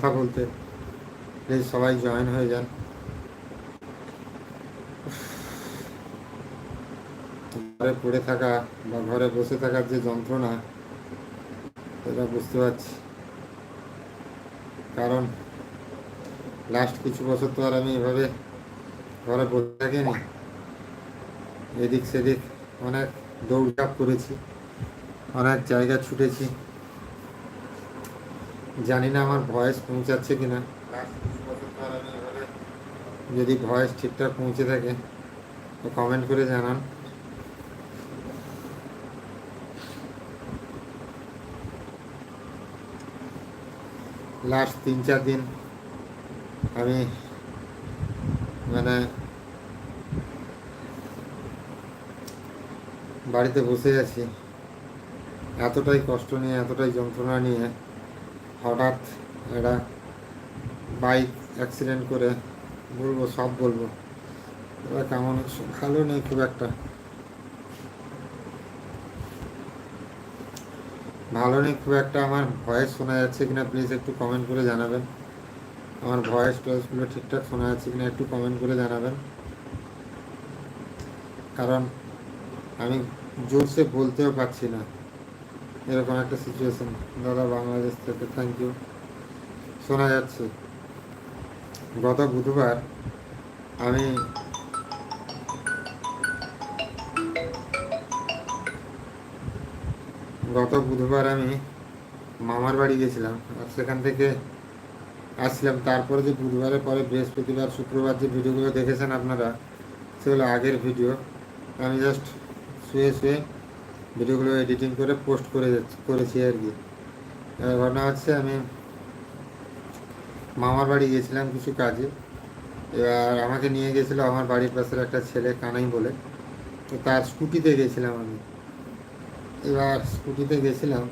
কথা বলতে। প্লিজ সবাই জয়েন হয়ে যান। ঘরে পড়ে থাকা বা ঘরে বসে থাকার যে যন্ত্রণা, সেটা বুঝতে পারছি। কারণ লাস্ট কিছু বছর তো আর আমি এভাবে ঘরে বসে থাকিনি। এদিক সেদিক অনেক দৌড়ঝাঁপ করেছি, অনেক জায়গা ছুটেছি। জানি না আমার ভয়েস পৌঁছাচ্ছে আমি এভাবে যদি ভয়েস ঠিকঠাক পৌঁছে থাকে, তো কমেন্ট করে জানান। লাস্ট তিন চার দিন আমি মানে বাড়িতে বসে আছি। এতটাই কষ্ট নিয়ে, এতটাই যন্ত্রণা নিয়ে হঠাৎ একটা বাইক অ্যাক্সিডেন্ট করে বলব, সব বলব। এবার কেমন ভালো নেই খুব একটা। ভালো নেই খুব একটা, আমার ভয়েস শোনা যাচ্ছে কিনা প্লিজ একটু কমেন্ট করে জানাবেন। আমার ভয়েস টয়েসগুলো ঠিকঠাক শোনা যাচ্ছে কিনা একটু কমেন্ট করে জানাবেন। কারণ আমি জোরসে বলতেও পারছি না। এরকম একটা সিচুয়েশন দাদা বাংলাদেশ থেকে থ্যাংক ইউ শোনা যাচ্ছে। গত বুধবার আমি গত বুধবার আমি মামার বাড়ি গেছিলাম আর সেখান থেকে আসছিলাম তারপরে যে বুধবারের পরে বৃহস্পতিবার, শুক্রবার যে ভিডিওগুলো দেখেছেন আপনারা, সেগুলো আগের ভিডিও আমি জাস্ট শুয়ে শুয়ে ভিডিওগুলো এডিটিং করে পোস্ট করে করেছি আর কি। ঘটনা হচ্ছে আমি মামার বাড়ি গিয়েছিলাম কিছু কাজে। এবার আমাকে নিয়ে গেছিল আমার বাড়ির পাশের একটা ছেলে কানাই বলে। তো তার স্কুটিতে গেছিলাম আমি। এবার স্কুটিতে গেছিলাম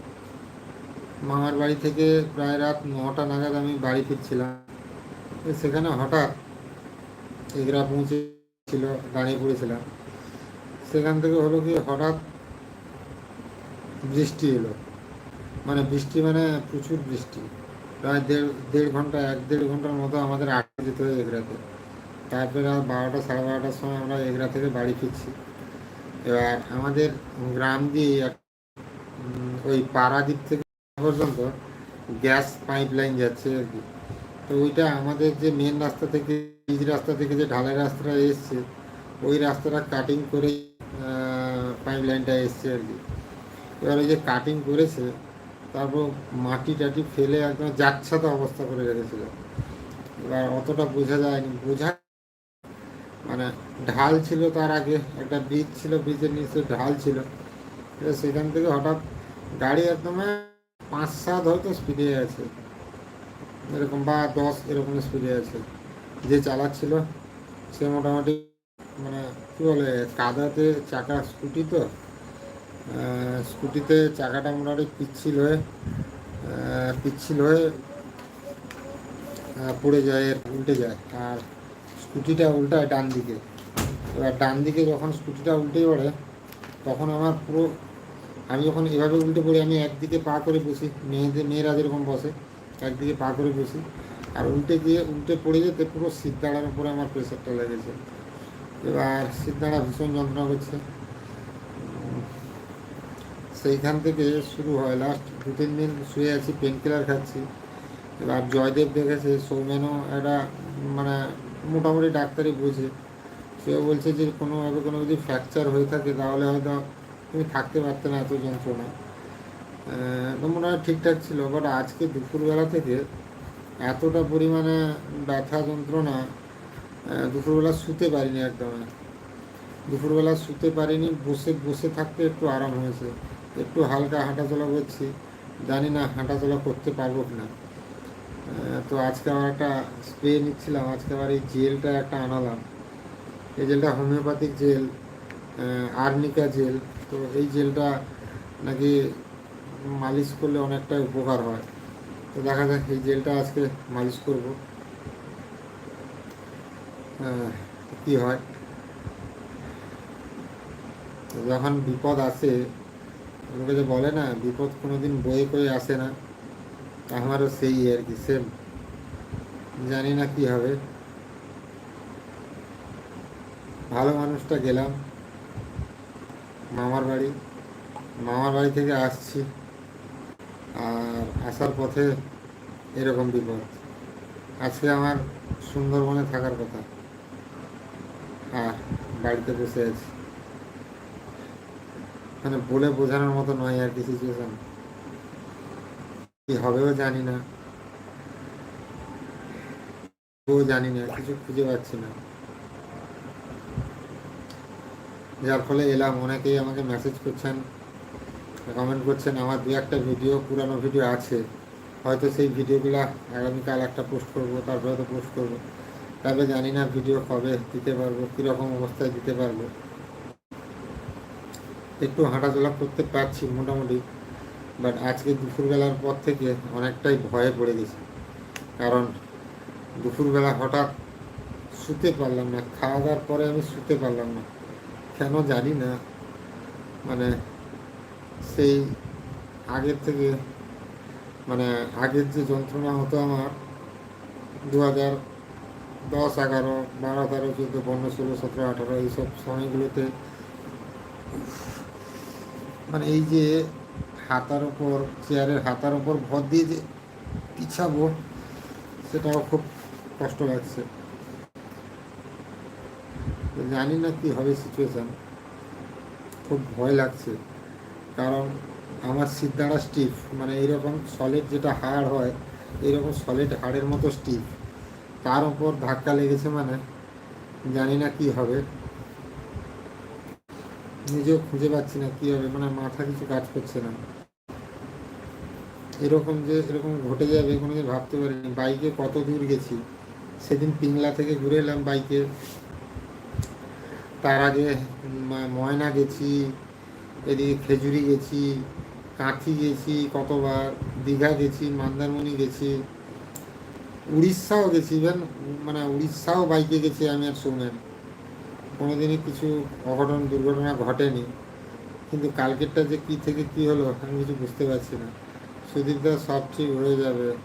মামার বাড়ি থেকে প্রায় রাত নটা নাগাদ আমি বাড়ি ফিরছিলাম। সেখানে হঠাৎ এগরা পৌঁছেছিল, দাঁড়িয়ে পড়েছিলাম। সেখান থেকে হলো কি হঠাৎ বৃষ্টি এলো। মানে বৃষ্টি মানে প্রচুর বৃষ্টি। প্রায় দেড় দেড় ঘণ্টা, এক দেড় ঘণ্টার মতো আমাদের আটকে যেতে হয় এগরাতে। তারপরে আর বারোটা, সাড়ে বারোটার সময় আমরা এগরা থেকে বাড়ি ফিরছি। এবার আমাদের গ্রাম দিয়ে ওই পাড়াদ্বীপ থেকে পর্যন্ত গ্যাস পাইপ লাইন যাচ্ছে আর কি। তো ওইটা আমাদের যে মেন রাস্তা থেকে পিচ রাস্তা থেকে যে ঢালাই রাস্তাটা এসছে, ওই রাস্তাটা কাটিং করে পাইপ লাইনটা এসছে আর কি। এবার ওই যে কাটিং করেছে, তারপর মাটি টাটি ফেলে একদম যাচ্ছাতো অবস্থা করে রেখেছিল। এবার অতটা বোঝা যায়নি। বোঝা মানে ঢাল ছিল তার আগে, একটা ব্রিজ ছিল ব্রিজের নিচে ঢাল ছিল। এবার সেখান থেকে হঠাৎ গাড়ি একদম পাঁচ সাত হয়তো স্পিডে আছে। এরকম বা দশ এরকম স্পিডে আছে। যে চালাচ্ছিল, সে মোটামুটি মানে কী বলে, কাদাতে চাকা স্কুটি তো স্কুটিতে চাকাটা মোটামুটি পিচ্ছিল হয়ে পিচ্ছিল হয়ে পড়ে যায় উল্টে যায়। আর স্কুটিটা উল্টায় ডান দিকে। এবার ডান দিকে যখন স্কুটিটা উল্টে পড়ে, তখন আমার পুরো, আমি যখন এভাবে উল্টে পড়ি, আমি একদিকে পা করে বসি, মেয়েদের, মেয়েরা যেরকম বসে, একদিকে পা করে বসি। আর উল্টে গিয়ে, উল্টে পড়ে যেতে পুরো সিদ্ধাড়ার উপরে আমার প্রেশারটা লেগেছে। এবার সিদ্ধাড়া ভীষণ যন্ত্রণা করছে। সেইখান থেকে শুরু হয়। লাস্ট দু তিন দিন শুয়ে আছি পেন কিলার খাচ্ছি। এবার জয়দেব দেখেছে, সৌমেনও একটা মানে মোটামুটি ডাক্তারই বোঝে। সেও বলছে যে কোনোভাবে কোনো যদি ফ্র্যাকচার হয়ে থাকে, তাহলে হয়তো তুমি থাকতে পারতে না এত যন্ত্রণা। তো মোটামুটি ঠিকঠাক ছিল। বাট আজকে দুপুরবেলা থেকে এতটা পরিমাণে ব্যথা, যন্ত্রণা দুপুরবেলা শুতে পারিনি একদম। দুপুরবেলা শুতে পারিনি, বসে বসে থাকতে একটু আরাম হয়েছে। একটু হালকা হাঁটাচলা করছি, জানি না হাঁটাচলা করতে পারব কি না তো আজকে আমার একটা স্প্রে নিচ্ছিলাম, আজকে আবার এই জেলটা একটা আনালাম। এই জেলটা হোমিওপ্যাথিক জেল আর্নিকা জেল তো এই জেলটা নাকি মালিশ করলে অনেকটা উপকার হয়। তো দেখা যাক, এই জেলটা আজকে মালিশ করব। কি হয়? যখন বিপদ আসে লোকে যে বলে না, বিপদ কোনোদিন বয়ে করে আসে না। আমারও সেই আর কি সেম জানি না কি হবে। ভালো মানুষটা গেলাম। মামার বাড়ি। মামার বাড়ি থেকে আসছি। আর আসার পথে এরকম বিপদ। আজকে আমার সুন্দরবনে থাকার কথা। আর বাড়িতে বসে আছি। মানে বলে বোঝানোর মতো নয় আর কি সিচুয়েশন কি হবেও জানি না। জানি না, কিছু খুঁজে পাচ্ছি না। যার ফলে এলাম, অনেকেই আমাকে মেসেজ করছেন কমেন্ট করছেন, আমার দু একটা ভিডিও পুরানো ভিডিও আছে। হয়তো সেই ভিডিওগুলো আগামীকাল একটা পোস্ট করব, তারপরে তো পোস্ট করব। তবে জানি না ভিডিও কবে দিতে পারব, কীরকম অবস্থায় দিতে পারব। একটু হাঁটাচলা করতে পারছি মোটামুটি বাট আজকে দুপুরবেলার পর থেকে অনেকটাই ভয়ে পড়ে গেছি। কারণ দুপুরবেলা হঠাৎ শুতে পারলাম না খাওয়া দাওয়ার পরে আমি শুতে পারলাম না। কেন জানি না মানে সেই আগের থেকে মানে আগের যে যন্ত্রণা হতো আমার দু হাজার দশ এগারো, বারো তেরো, চোদ্দ, পনেরো, ষোলো, সতেরো, আঠারো, এইসব সময়গুলোতে মানে এই যে হাতার ওপর চেয়ারের হাতার ওপর ভর দিয়ে যে পিছাবো, সেটাও খুব কষ্ট লাগছে। জানি না কি হবে সিচুয়েশান খুব ভয় লাগছে। কারণ আমার সিদ্ধারা স্টিফ মানে এইরকম সলিড যেটা হাড় হয়, এইরকম সলিড হাড়ের মতো স্টিফ তার উপর ধাক্কা লেগেছে মানে জানি না কি হবে। নিজেও খুঁজে পাচ্ছি না কি হবে মানে মাথা কিছু কাজ করছে না। এরকম যে, এরকম ঘটে যাবে কোনোদিন ভাবতে পারিনি। বাইকে কত দূর গেছি, সেদিন পিংলা থেকে ঘুরে এলাম বাইকে। তার আগে ময়না গেছি, এদিকে খেজুরি গেছি, কাঁথি গেছি কতবার, দীঘা গেছি, মন্দারমণি গেছি, উড়িষ্যাও গেছি ইভেন মানে উড়িষ্যাও বাইকে গেছি আমি আর সৌমেন। কোনোদিনই কিছু অঘটন, দুর্ঘটনা ঘটেনি। কিন্তু কালকেরটা যে কী থেকে কী হলো, আমি কিছু বুঝতে পারছি না। সুদীপদা, সব ঠিক হয়ে যাবে।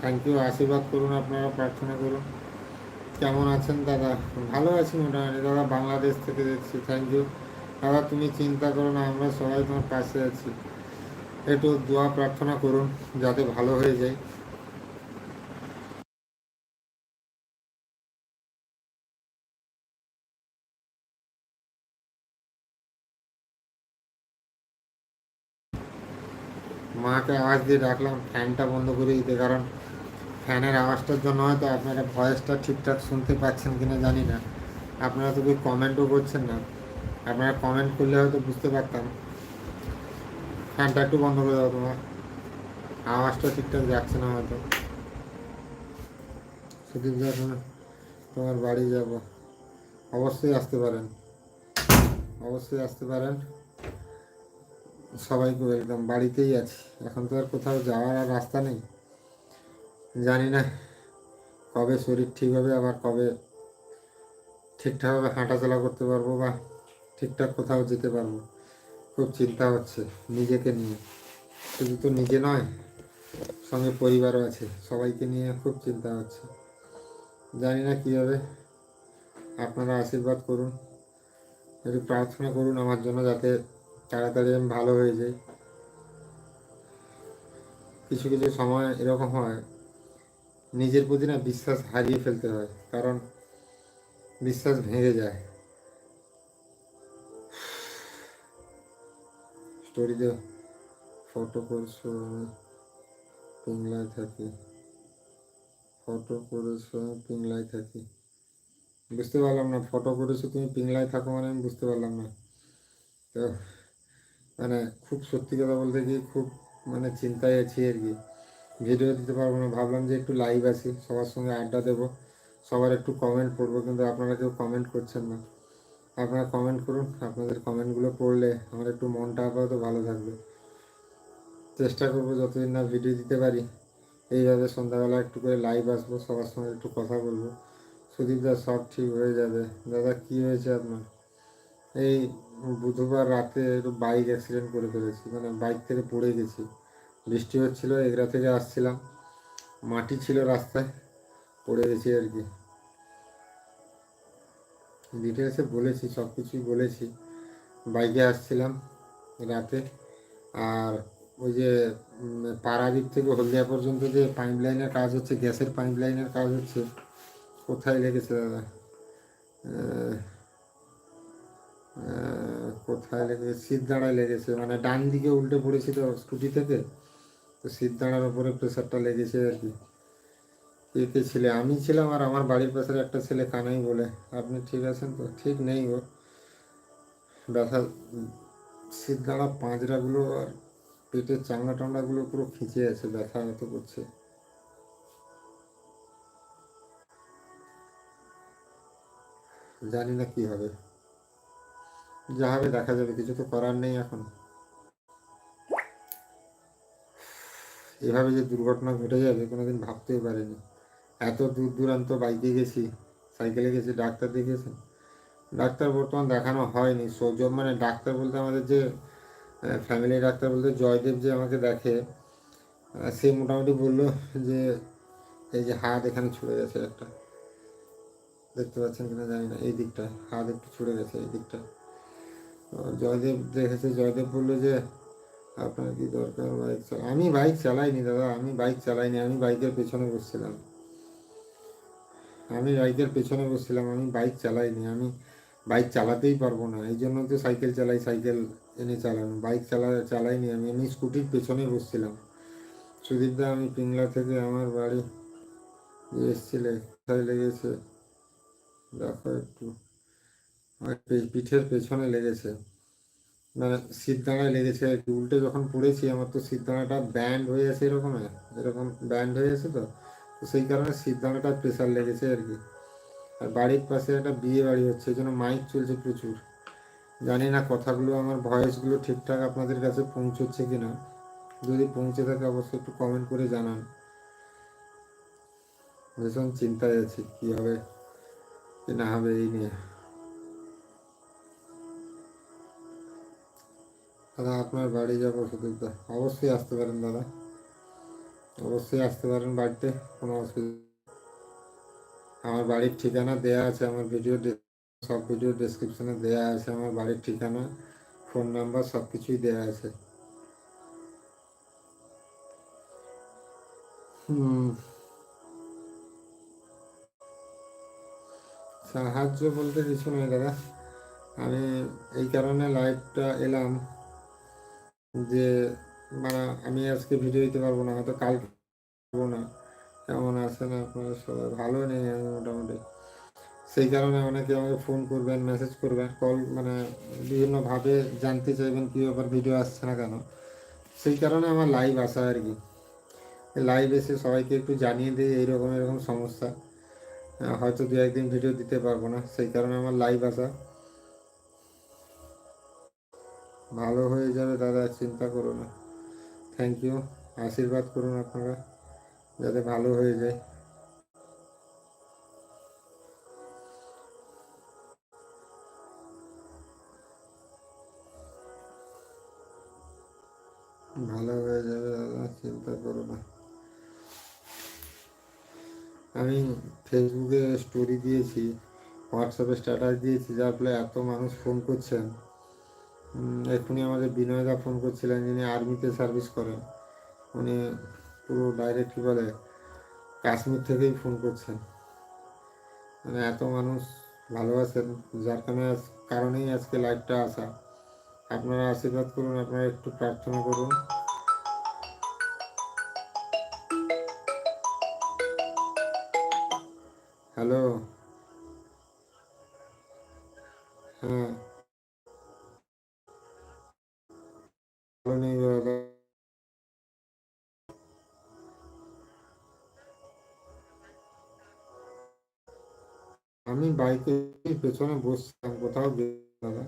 থ্যাংক ইউ আশীর্বাদ করুন, আপনারা প্রার্থনা করুন। কেমন আছেন দাদা? ভালো আছি মোটামুটি। দাদা, বাংলাদেশ থেকে দেখছি। থ্যাংক ইউ দাদা, তুমি চিন্তা করো না, আমরা সবাই তোমার পাশে আছি। একটু দোয়া প্রার্থনা করুন, যাতে ভালো হয়ে যায়। মাকে আওয়াজ দিয়ে ডাকলাম, ফ্যানটা বন্ধ করে দিতে, কারণ ফ্যানের আওয়াজটার জন্য হয়তো আপনারা ভয়েসটা ঠিকঠাক শুনতে পাচ্ছেন কিনা জানি না। আপনারা তো কমেন্টও করছেন না। আপনারা কমেন্ট করলে হয়তো বুঝতে পারতাম। ফ্যানটা একটু বন্ধ করে দাও তোমার। আওয়াজটা ঠিকঠাক যাচ্ছে না হয়তো। সুদীপ তোমার বাড়ি যাব। অবশ্যই আসতে পারেন। অবশ্যই আসতে পারেন। সবাইকে একদম বাড়িতেই আছি। এখন তো আর কোথাও যাওয়ার আর রাস্তা নেই। জানি না কবে শরীর ঠিক হবে, আবার কবে ঠিকঠাকভাবে হাঁটাচলা করতে পারব বা ঠিকঠাক কোথাও যেতে পারব। খুব চিন্তা হচ্ছে নিজেকে নিয়ে। শুধু তো নিজে নয়, সঙ্গে পরিবারও আছে, সবাইকে নিয়ে খুব চিন্তা হচ্ছে। জানি না কী হবে। আপনারা আশীর্বাদ করুন, একটু প্রার্থনা করুন আমার জন্য যাতে তাড়াতাড়ি আমি ভালো হয়ে যাই কিছু কিছু সময় এরকম হয়, নিজের প্রতি না বিশ্বাস হারিয়ে ফেলতে হয়, কারণ বিশ্বাস ভেঙে যায়। স্টোরিতে ফটো করছ আমি পিংলায় থাকি। ফটো করেছ আমি পিংলায় থাকি। বুঝতে পারলাম না ফটো করেছ, তুমি পিংলায় থাকো মানে আমি বুঝতে পারলাম না। তো মানে খুব সত্যি কথা বলতে কি খুব মানে চিন্তায় আছি আর কি। ভিডিও দিতে পারব না। ভাবলাম যে একটু লাইভ আছি সবার সঙ্গে আড্ডা দেবো। সবার একটু কমেন্ট পড়ব, কিন্তু আপনারা কেউ কমেন্ট করছেন না। আপনারা কমেন্ট করুন। আপনাদের কমেন্টগুলো পড়লে আমার একটু মনটা আপাতত ভালো থাকবে। চেষ্টা করব যতদিন না ভিডিও দিতে পারি। এইভাবে সন্ধ্যাবেলা একটু করে লাইভ আসব। সবার সঙ্গে একটু কথা বলব। সুদীপ দা, সব ঠিক হয়ে যাবে। দাদা, কি হয়েছে আপনার? এই বুধবার রাতে একটু বাইক অ্যাক্সিডেন্ট করে ফেলেছি মানে বাইক থেকে পড়ে গেছি। বৃষ্টি হচ্ছিল, এগরা থেকে আসছিলাম। মাটি ছিল রাস্তায়, পড়ে গেছি আর কি। ডিটেলসে বলেছি, সব কিছুই বলেছি। বাইকে আসছিলাম রাতে। আর ওই যে পাড়াদ্বীপ থেকে হলদিয়া পর্যন্ত যে পাইপ লাইনের কাজ হচ্ছে, গ্যাসের পাইপ লাইনের কাজ হচ্ছে, কোথায় লেগেছে দাদা? কোথায় লেগেছে? সিট দাঁড়ায় লেগেছে। মানে ডান দিকে উল্টে পড়েছি তো স্কুটি থেকে। তো সিট দাঁড়ার উপরে প্রেশারটা লেগেছে আর কি। কে ছিলে, আমি ছিলাম আর আমার বাড়ির পাশের একটা ছেলে কানাই বলে। আপনি ঠিক আছেন তো? ঠিক নেই ও। ব্যথা, সিট দাঁড়া, পাঁজরাগুলো আর পেটের চামড়া টামড়াগুলো পুরো খিঁচে আছে, ব্যথা মতো করছে। জানি না কি হবে। যা হবে দেখা যাবে, কিছু তো করার নেই এখন। এভাবে যে দুর্ঘটনা ঘটে যাবে, কোনোদিন ভাবতেও পারিনি। এত দূর দূরান্ত বাইকে গেছি, সাইকেলে গেছি, ডাক্তার দেখিয়েছেন। ডাক্তার বর্তমান দেখানো হয়নি। সৌজব মানে ডাক্তার বলতে আমাদের যে ফ্যামিলি ডাক্তার বলতে জয়দেব যে আমাকে দেখে সে মোটামুটি বলল যে, এই যে হাত এখানে ছুড়ে গেছে একটা। দেখতে পাচ্ছেন কিনা জানি না, এই দিকটা হাত একটু ছুড়ে গেছে, এই দিকটা জয়দেব দেখেছে, জয়দেব বলল যে, আপনার কি দরকার বাইক চালা আমি বাইক চালাইনি দাদা, আমি বাইক চালাইনি, আমি বাইকের পেছনে বসছিলাম। আমি বাইকের পেছনে বসছিলাম, আমি বাইক চালাইনি, আমি বাইক চালাতেই পারব না। এই জন্য তো সাইকেল চালাই, সাইকেল এনে চালানো। বাইক চালা, চালাইনি আমি আমি স্কুটির পেছনে বসছিলাম। সুদীপদা আমি পিংলা থেকে আমার বাড়ি এসছিলে, কোথায় লেগেছে? দেখো একটু। পিঠের পেছনে লেগেছে। মানে দাঁড়ায় লেগেছে আর কি। উল্টে যখন পড়েছি, আমার তো দাঁড়াটা ব্যান্ড হয়ে আছে এরকম। এরকম ব্যান্ড হয়ে আছে তো। তো সেই কারণে দাঁড়াটা প্রেশার লেগেছে আর কি। আর বাড়ির পাশে একটা বিয়ে বাড়ি হচ্ছে, এই জন্য মাইক চলছে প্রচুর। জানি না কথাগুলো, আমার ভয়েসগুলো ঠিকঠাক আপনাদের কাছে পৌঁছচ্ছে কিনা যদি পৌঁছে থাকে, অবশ্যই একটু কমেন্ট করে জানান। ভীষণ চিন্তায় আছি, কী হবে, কি না হবে এই নিয়ে। দাদা, আপনার বাড়ি যাব সুদীপদা। অবশ্যই আসতে পারেন দাদা। অবশ্যই আসতে পারেন বাড়িতে, কোনো অসুবিধা আমার বাড়ির ঠিকানা দেয়া আছে, আমার ভিডিও সব ভিডিও ডেসক্রিপশনে দেয়া আছে, আমার বাড়ির ঠিকানা ফোন নাম্বার সব কিছুই দেয়া আছে। সাহায্য বলতে কিছু নয় দাদা। আমি এই কারণে লাইভটা এলাম। যে মানে আমি আজকে ভিডিও দিতে পারব না, হয়তো কাল পারব না। কেমন আছেন আপনারা সবাই? ভালো নেই আমি মোটামুটি। সেই কারণে অনেকে আমাকে ফোন করবেন মেসেজ করবেন কল মানে বিভিন্নভাবে জানতে চাইবেন কী ব্যাপার ভিডিও আসছে না কেন। সেই কারণে আমার লাইভ আসা আর কি। লাইভ এসে সবাইকে একটু জানিয়ে দিই, এইরকম এরকম সমস্যা। হয়তো দু একদিন ভিডিও দিতে পারব না। সেই কারণে আমার লাইভ আসা। ভালো হয়ে যাবে দাদা, চিন্তা করো না। থ্যাংক ইউ আশীর্বাদ করুন আপনারা, যাতে ভালো হয়ে যায়। ভালো হয়ে যাবে দাদা, চিন্তা করো না। আমি ফেসবুকে স্টোরি দিয়েছি হোয়াটসঅ্যাপে স্ট্যাটাস দিয়েছি, যার ফলে এত মানুষ ফোন করছেন। এক্ষুনি আমাদের বিনয়দা ফোন করছিলেন যিনি আর্মিতে সার্ভিস করেন। উনি পুরো ডাইরেক্ট কী বলে, কাশ্মীর থেকেই ফোন করছেন। মানে এত মানুষ ভালোবাসেন যার কারণে কারণেই আজকে লাইভটা আসা। আপনারা আশীর্বাদ করুন, আপনারা একটু প্রার্থনা করুন। বাইকের পেছনে বসছিলাম কোথাও দাদা।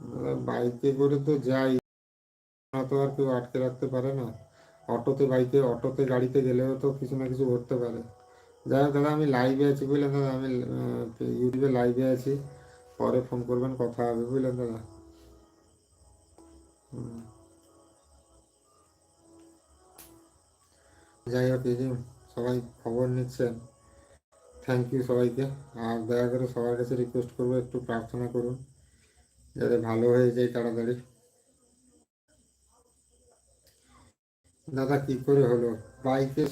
দাদা, বাইকে করে তো যাই তো আর কেউ আটকে রাখতে পারে না। অটোতে, বাইকে, অটোতে, গাড়িতে গেলেও তো কিছু না কিছু ঘটতে পারে। যাই হোক, দাদা, আমি লাইভে আছি বুঝলেন, দাদা। আমি ইউটিউবে লাইভে আছি। পরে ফোন করবেন, কথা হবে, বুঝলেন, দাদা। হুম। যাই হোক এই যে সবাই খবর নিচ্ছেন। থ্যাংক ইউ সবাইকে। আর দয়া করে সবার কাছে রিকোয়েস্ট করব, একটু প্রার্থনা করুন, যাতে ভালো হয়ে যায় তাড়াতাড়ি। দাদা, কি করে হলো? বাইকে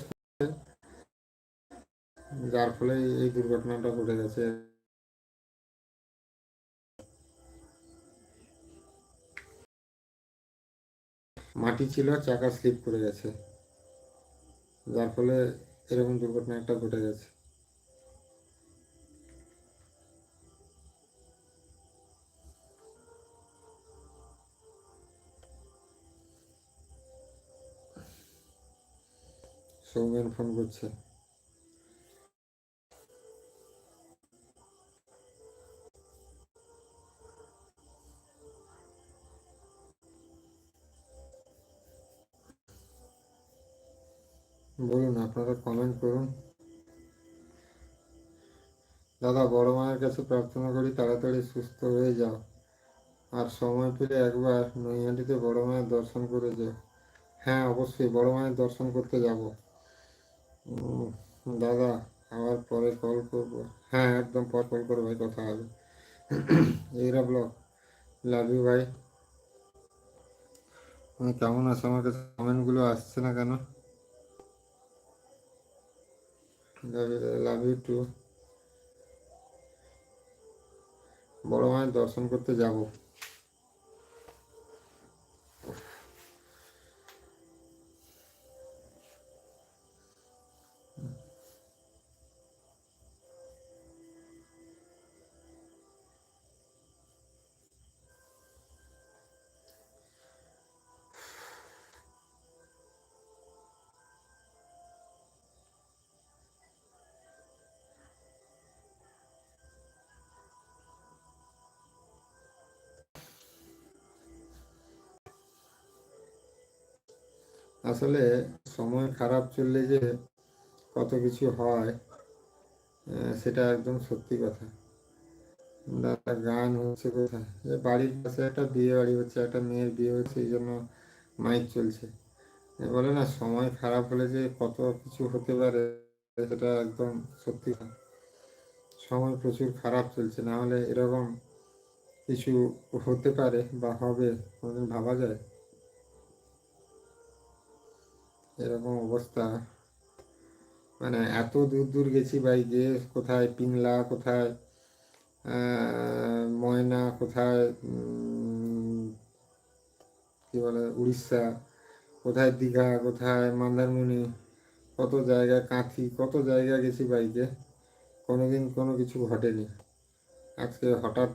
যার ফলে এই দুর্ঘটনাটা ঘটে গেছে। মাটি ছিল, চাকা স্লিপ করে গেছে। যার ফলে এরকম দুর্ঘটনা একটা ঘটে গেছে। সৌমেন ফোন করছে। বলুন, আপনারা কমেন্ট করুন। দাদা, বড় মায়ের কাছে প্রার্থনা করি, তাড়াতাড়ি সুস্থ হয়ে যাও। আর সময় পেলে একবার নৈহাটিতে বড় মায়ের দর্শন করে যাও। হ্যাঁ অবশ্যই, বড় মায়ের দর্শন করতে যাব। দাদা, আবার পরে কল করব। হ্যাঁ একদম পর কল করব ভাই কথা হবে। এইরা ব্লগ লাভ ইউ ভাই কেমন আছো? আমার কাছে কমেন্টগুলো আসছে না কেন? লাভ ইউ বড় মায়ের দর্শন করতে যাব। আসলে সময় খারাপ চললে যে কত কিছু হয় সেটা একদম সত্যি কথা। দাদা, গান হচ্ছে কোথায়? যে বাড়ির পাশে একটা বিয়ে বাড়ি হচ্ছে, একটা মেয়ের বিয়ে হচ্ছে, এই জন্য মাইক চলছে। বলে না, সময় খারাপ হলে যে কত কিছু হতে পারে, সেটা একদম সত্যি কথা। সময় প্রচুর খারাপ চলছে, না হলে এরকম কিছু হতে পারে বা হবে, কোনোদিন ভাবা যায়? এরকম অবস্থা। মানে এত দূর দূর গেছি বাইকে কোথায় পিংলা, কোথায় ময়না, কোথায় কি বলে, উড়িষ্যা, কোথায় দীঘা, কোথায় মন্দারমণি, কত জায়গা, কাঁথি, কত জায়গা গেছি বাইকে কোনোদিন কোনো কিছু ঘটেনি। আজকে হঠাৎ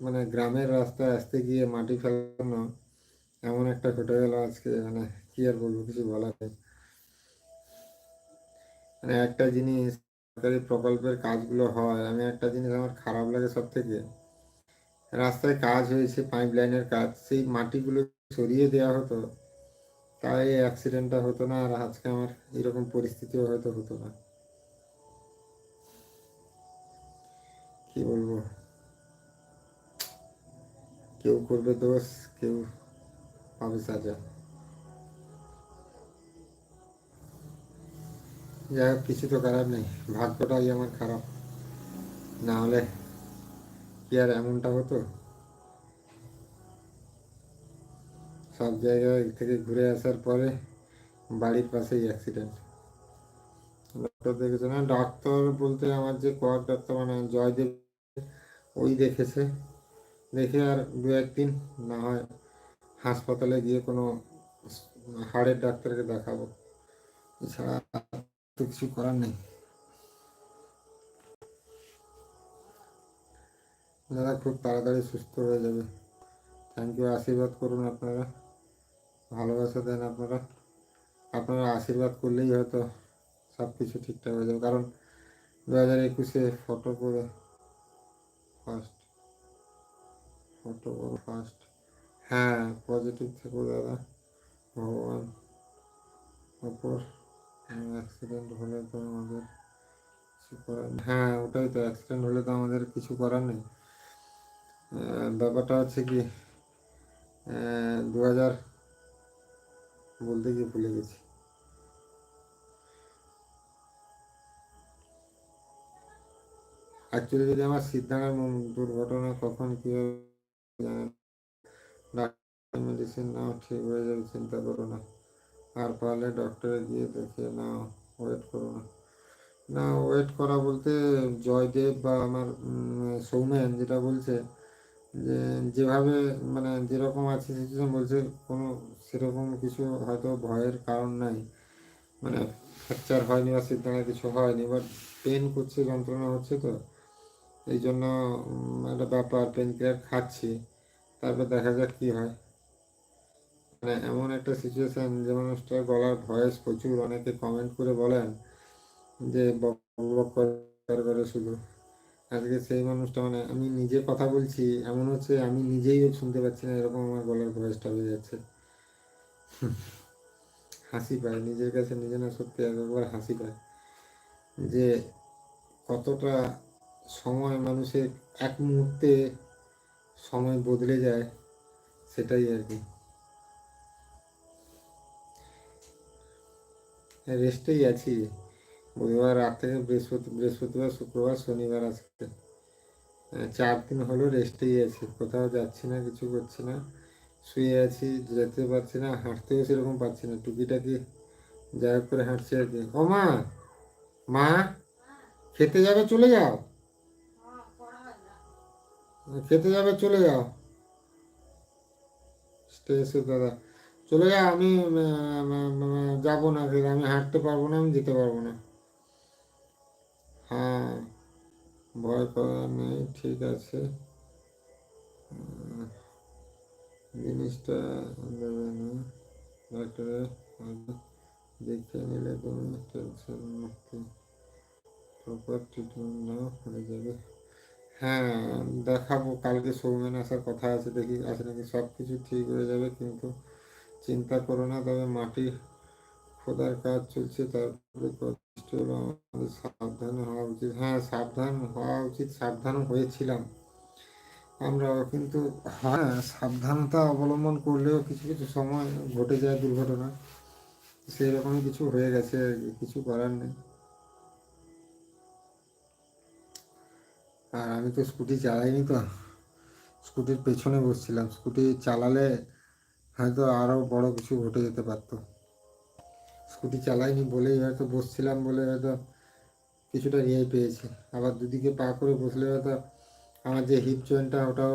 মানে গ্রামের রাস্তায় আসতে গিয়ে মাটি ফেলানো এমন একটা ঘটে গেল আজকে মানে কি আর বলব, কিছু বলার নেই। মানে একটা জিনিস সরকারি প্রকল্পের কাজগুলো হয়, আমি একটা জিনিস আমার খারাপ লাগে সব থেকে রাস্তায় কাজ হয়েছে পাইপ লাইনের কাজ, সেই মাটিগুলো সরিয়ে দেওয়া হতো, তাই অ্যাক্সিডেন্টটা হতো না, আর আজকে আমার এরকম পরিস্থিতিও হয়তো হতো না। কি বলব? কেউ করবে দোষ, কেউ পাবে সাজা। যাই হোক কিছু তো খারাপ নেই। ভাগ্যটাই আমার খারাপ। না হলে কি আর এমনটা হতো? সব জায়গায় থেকে ঘুরে আসার পরে বাড়ির পাশেই অ্যাক্সিডেন্ট ডক্টর দেখেছে না? ডাক্তার বলতে আমার যে কোয়ার ডাক্তার মানে জয়দেব, ওই দেখেছে। দেখে আর দু একদিন না হয় হাসপাতালে গিয়ে কোনো হাড়ের ডাক্তারকে দেখাবো। এছাড়া তো কিছু করার নেই। দাদা, খুব তাড়াতাড়ি সুস্থ হয়ে যাবে। থ্যাংক ইউ আশীর্বাদ করুন আপনারা। ভালোবাসা দেন আপনারা। আপনারা আশীর্বাদ করলেই হয়তো সব কিছু ঠিকঠাক হয়ে যাবে। কারণ দু হাজার একুশে ফটো করে ফার্স্ট ফটো করে ফার্স্ট হ্যাঁ পজিটিভ থেকো দাদা। ভগবান, অপর। অ্যাক্সিডেন্ট হলে তো আমাদের হ্যাঁ ওটাই তো অ্যাক্সিডেন্ট হলে তো আমাদের কিছু করার নেই। আহ, ব্যাপারটা হচ্ছে কি দু হাজার বলতে গিয়ে ভুলে গেছি। অ্যাকচুয়ালি যদি আমার সিদ্ধান্ত দুর্ঘটনা কখন কীভাবে হবে ডাক্তার মেডিসিন নাও ঠিক হয়ে যাবে চিন্তা করো না। আর পারলে ডক্টরে গিয়ে দেখে নাও ওয়েট করো না। না ওয়েট করা বলতে জয়দেব বা আমার সৌমেন যেটা বলছে, যে যেভাবে মানে যেরকম আছে সিচুয়েশন বলছে, কোনো সেরকম কিছু হয়তো ভয়ের কারণ নাই। মানে ফ্র্যাকচার হয়নি বা সিদ্ধান্ত কিছু হয়নি বাট পেন করছে, যন্ত্রণা হচ্ছে তো। এই জন্য একটা ব্যাপার পেন কিলার খাচ্ছি। তারপর দেখা যাক কি হয়। মানে এমন একটা সিচুয়েশন যে মানুষটার গলার ভয়েস প্রচুর। অনেকে কমেন্ট করে বলেন যে, বক করে শুধু। আজকে সেই মানুষটা মানে আমি নিজে কথা বলছি, এমন হচ্ছে আমি নিজেই শুনতে পাচ্ছি না, এরকম আমার গলার ভয়েসটা হয়ে যাচ্ছে। হাসি পায়, নিজের কাছে নিজে না সত্যি একবার হাসি পায়। যে কতটা সময় মানুষের এক মুহূর্তে সময় বদলে যায়, সেটাই আর কি। রেস্টেই আছি। বুধবার রাত থেকে বৃহস্পতি, বৃহস্পতিবার, শুক্রবার, শনিবার আজকে। চার দিন হলো রেস্টেই আছি। কোথাও যাচ্ছি না, কিছু করছি না। শুয়ে আছি, যেতে পারছি না, হাঁটতেও সেরকম পারছি না। টুকিটাকি যা করে হাঁটছি আর কি। ও মা! মা! খেতে যাবে, চলে যাও। খেতে যাবে, চলে যাও। দাদা। চলে যাও আমি যাব না আমি হাঁটতে পারব না, আমি যেতে পারব না। হ্যাঁ ভয় করার নেই, ঠিক আছে। জিনিসটা দেবে না ডাক্তারে দেখে নিলে তুমি টেনশন মুক্তি প্রপার ট্রিটমেন্ট নাও হয়ে যাবে। হ্যাঁ দেখাবো, কালকে সৌমেন আসার কথা আছে, দেখি, আছে নাকি সব কিছু ঠিক হয়ে যাবে, কিন্তু চিন্তা করো না, তবে মাটি খোদার কাজ চলছে তারপরে কষ্ট হলো, আমাদের সাবধান হওয়া উচিত। হ্যাঁ সাবধান হওয়া উচিত, সাবধান হয়েছিলাম। আমরাও কিন্তু হ্যাঁ সাবধানতা অবলম্বন করলেও কিছু কিছু সময় ঘটে যায় দুর্ঘটনা। সেই রকমই কিছু হয়ে গেছে আর কি, কিছু করার নেই। আর আমি তো স্কুটি চালাইনি তো, স্কুটির পেছনে বসছিলাম। স্কুটি চালালে হয়তো আরও বড় কিছু ঘটে যেতে পারতো। স্কুটি চালাইনি বলেই হয়তো বসছিলাম বলে হয়তো কিছুটা রেহাই পেয়েছি। আবার দুদিকে পা করে বসলে হয়তো আমার যে হিপ জয়েন্টটা ওটাও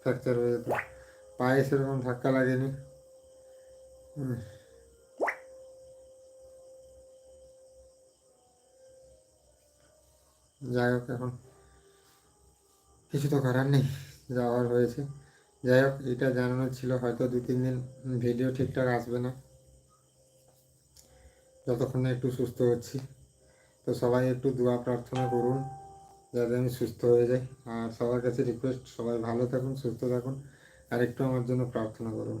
ফ্র্যাকচার হয়ে যেত। পায়ে সেরকম ধাক্কা লাগেনি। যাই হোক এখন। কিছু তো করার নেই, যাওয়ার হয়েছে। যাই হোক, এটা জানানোর ছিল, হয়তো দু তিন দিন ভিডিও ঠিকঠাক আসবে না। যতক্ষণ না একটু সুস্থ হচ্ছি। তো সবাই একটু দোয়া প্রার্থনা করুন, যাতে আমি সুস্থ হয়ে যাই। আর সবার কাছে রিকোয়েস্ট সবাই ভালো থাকুন, সুস্থ থাকুন। আর একটু আমার জন্য প্রার্থনা করুন।